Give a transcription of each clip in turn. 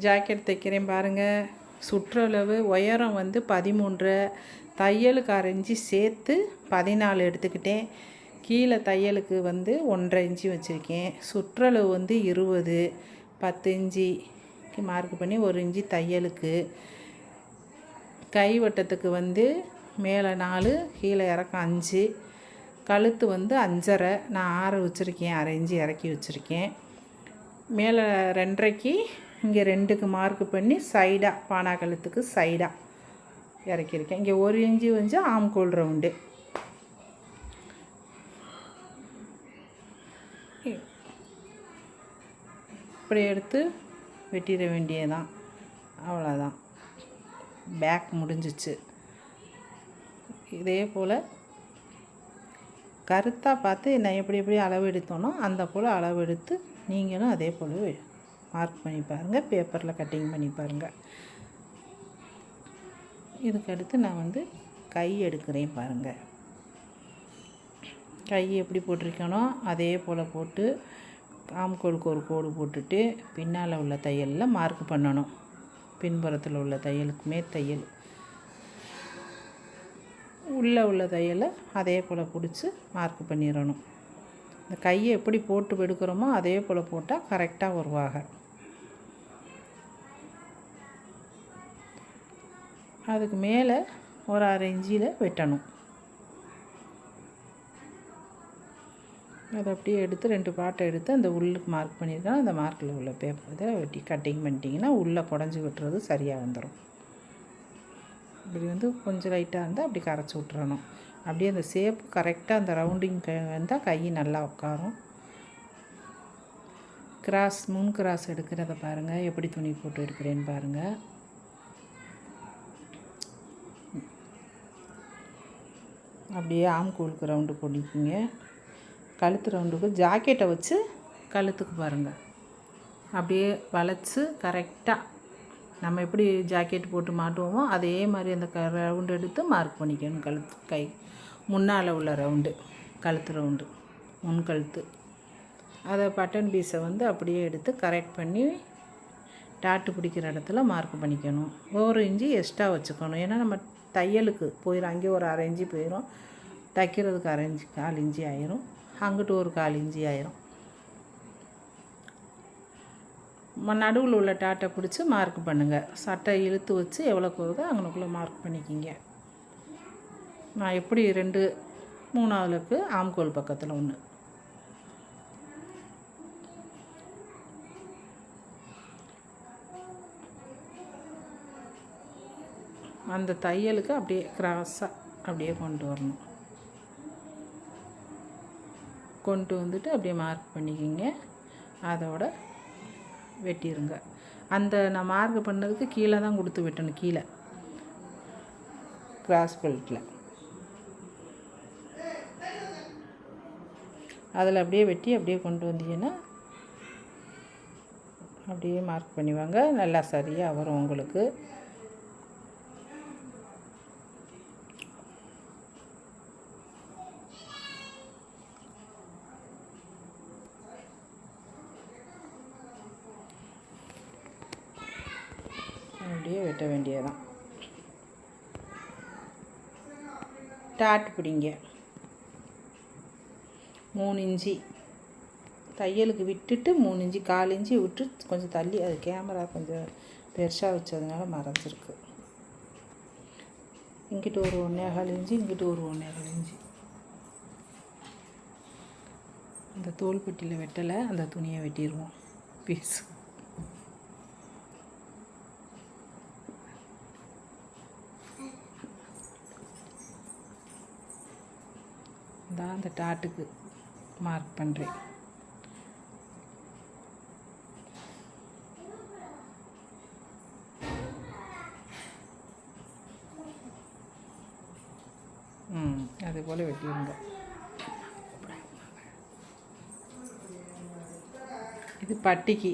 Jacket தைக்கிறேன் பாருங்கள் சுற்றளவு உயரம் வந்து பதிமூன்று. தையலுக்கு அரை இன்ச்சு சேர்த்து பதினாலு எடுத்துக்கிட்டேன். கீழே தையலுக்கு வந்து ஒன்றரை இன்ச்சு வச்சுருக்கேன். சுற்றளவு வந்து இருபது. பத்து இன்ச்சி மார்க் பண்ணி ஒரு இஞ்சி தையலுக்கு. கைவட்டத்துக்கு வந்து மேலே நாலு கீழே இறக்கம் அஞ்சு. கழுத்து வந்து அஞ்சரை. நான் ஆறு வச்சுருக்கேன். அரை இன்ச்சு இறக்கி வச்சுருக்கேன். மேலே ரெண்டரைக்கு இங்கே ரெண்டுக்கு மார்க் பண்ணி சைடாக பானா கழுத்துக்கு சைடாக இறக்கியிருக்கேன். இங்கே ஒரு இஞ்சி வந்து ஆம்கோல் ரவுண்டு இப்படி எடுத்து வெட்டிட வேண்டியதான் அவ்வளோதான் பேக் முடிஞ்சிச்சு. இதே போல் கருத்தாக பார்த்து நான் எப்படி எப்படி அளவு எடுத்தோனோ அந்த போல் அளவு எடுத்து நீங்களும் அதே போல் மார்க் பண்ணி பாருங்கள் பேப்பரில் கட்டிங் பண்ணி பாருங்கள் இதுக்கு அடுத்து நான் வந்து கை எடுக்கிறேன் பாருங்கள் கை எப்படி போட்டிருக்கணும் அதே போல் போட்டு ஆம்கோலுக்கு ஒரு கோடு போட்டுட்டு பின்னால் உள்ள தையலில் மார்க் பண்ணணும். பின்புறத்தில் உள்ள தையலுக்குமே தையல். உள்ளே உள்ள தையலை அதே போல் பிடிச்சி மார்க் பண்ணிடணும். இந்த கையை எப்படி போட்டு எடுக்கிறோமோ அதே போல் போட்டால் கரெக்டாக வருவாங்க. அதுக்கு மேலே ஒரு அரை இஞ்சியில் வெட்டணும். அதை அப்படியே எடுத்து ரெண்டு பாட்டை எடுத்து அந்த உள்ளுக்கு மார்க் பண்ணியிருக்கேன். அந்த மார்க்கில் உள்ள பேப்பர் இதை வெட்டி கட்டிங் பண்ணிட்டிங்கன்னா உள்ளே குடஞ்சி விட்டுறது சரியாக வந்துடும் இப்படி வந்து கொஞ்சம் லைட்டாக இருந்தால் அப்படி கரைச்சி விட்டுறணும். அப்படியே அந்த ஷேப் கரெக்டாக அந்த ரவுண்டிங் க வந்தால் கை நல்லா உட்காரும். கிராஸ் முன் கிராஸ் எடுக்கிறத பாருங்கள் எப்படி துணி போட்டு எடுக்கிறேன்னு பாருங்கள் அப்படியே ஆம்கூலுக்கு ரவுண்டு போட்டிக்கிங்க கழுத்து ரவுண்டுக்கு ஜாக்கெட்டை வச்சு கழுத்துக்கு பாருங்கள் அப்படியே வளைச்சி கரெக்டாக நம்ம எப்படி ஜாக்கெட் போட்டு மாட்டுவோமோ அதே மாதிரி அந்த க ரவுண்டு எடுத்து மார்க் பண்ணிக்கணும் கழுத்து கை. முன்னால் உள்ள ரவுண்டு கழுத்து ரவுண்டு முன் கழுத்து. அதை பட்டன் பீஸை வந்து அப்படியே எடுத்து கரெக்ட் பண்ணி டாட்டு பிடிக்கிற இடத்துல மார்க் பண்ணிக்கணும். ஒரு இஞ்சி எக்ஸ்ட்ரா வச்சுக்கணும். ஏன்னா நம்ம தையலுக்கு போயிடும் அங்கேயே ஒரு அரை இஞ்சி போயிடும் தைக்கிறதுக்கு அரைஞ்சி கால் இஞ்சி ஆயிரும். அங்கிட்டு ஒரு கால் இஞ்சி ஆயிரும். நடுவில் உள்ள டாட்டை பிடிச்சி மார்க் பண்ணுங்கள் சட்டை இழுத்து வச்சு எவ்வளோ போகுதோ அங்கனுக்குள்ளே மார்க் பண்ணிக்கிங்க. நான் எப்படி ரெண்டு மூணாவதுக்கு ஆம்கோல் பக்கத்தில் ஒன்று அந்த தையலுக்கு அப்படியே கிராஸாக அப்படியே கொண்டு வரணும். கொண்டு வந்துட்டு அப்படியே மார்க் பண்ணிக்கிங்க. அதோட வெட்டிடுங்க அந்த நான் மார்க் பண்ணதுக்கு கீழே தான் கொடுத்து வெட்டணும் கீழே. கிராஸ் பெல்ட்டில் அதில் அப்படியே வெட்டி அப்படியே கொண்டு வந்தீங்கன்னா அப்படியே மார்க் பண்ணிவாங்க. நல்லா சரியாக வரும் உங்களுக்கு அப்படியே வெட்ட வேண்டியதான் டாட் பிடிங்க. மூணு இன்ச்சி தையலுக்கு விட்டுட்டு மூணு இஞ்சி கால் இஞ்சி விட்டு கொஞ்சம் தள்ளி அது கேமரா கொஞ்சம் பெருசாக வச்சதுனால மறைஞ்சிருக்கு இங்கிட்டு ஒரு ஒன்றேகால் இன்ச்சு இங்கிட்டு ஒரு ஒன்றேகால் இஞ்சி. அந்த தோள்பட்டியில் வெட்டலை அந்த துணியை வெட்டிடுவோம் பீஸ் தான் அந்த டாட்டுக்கு மார்க் பண்ணுறேன் ம் அதே போல் வெட்டிடுங்க இது பட்டிக்கு.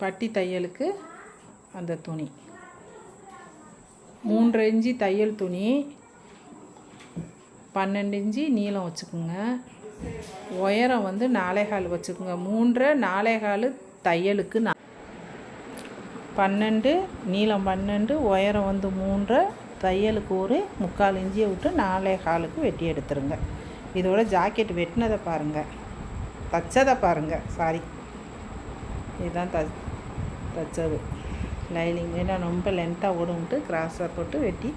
பட்டி தையலுக்கு அந்த துணி. மூன்று இஞ்சி தையல் துணி பன்னெண்டு இஞ்சி நீளம் வச்சுக்கோங்க. உயரம் வந்து நாலேகால் வச்சுக்கோங்க. மூன்றரை நாலேகால் தையலுக்கு நான் பன்னெண்டு நீளம் பன்னெண்டு உயரம் வந்து மூன்றரை தையலுக்கு ஒரு முக்கால் இஞ்சியை விட்டு நாலே காலுக்கு வெட்டி எடுத்துருங்க. இதோட ஜாக்கெட் வெட்டினதை பாருங்கள் தச்சதை பாருங்கள் சாரி இதுதான் த தச்சது. லைனிங் ஏன்னா ரொம்ப லென்த்தாக ஓடும்ட்டு கிராஸாக போட்டு வெட்டி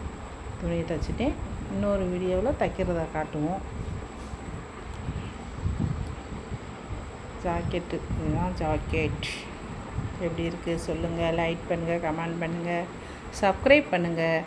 துணியை தைச்சிட்டேன். இன்னொரு வீடியோவில் தைக்கிறத காட்டுவோம். ஜாக்கெட்டு இதுதான் ஜாக்கெட். எப்படி இருக்குது சொல்லுங்கள் லைக் பண்ணுங்கள் கமெண்ட் பண்ணுங்கள் சப்ஸ்கிரைப் பண்ணுங்கள்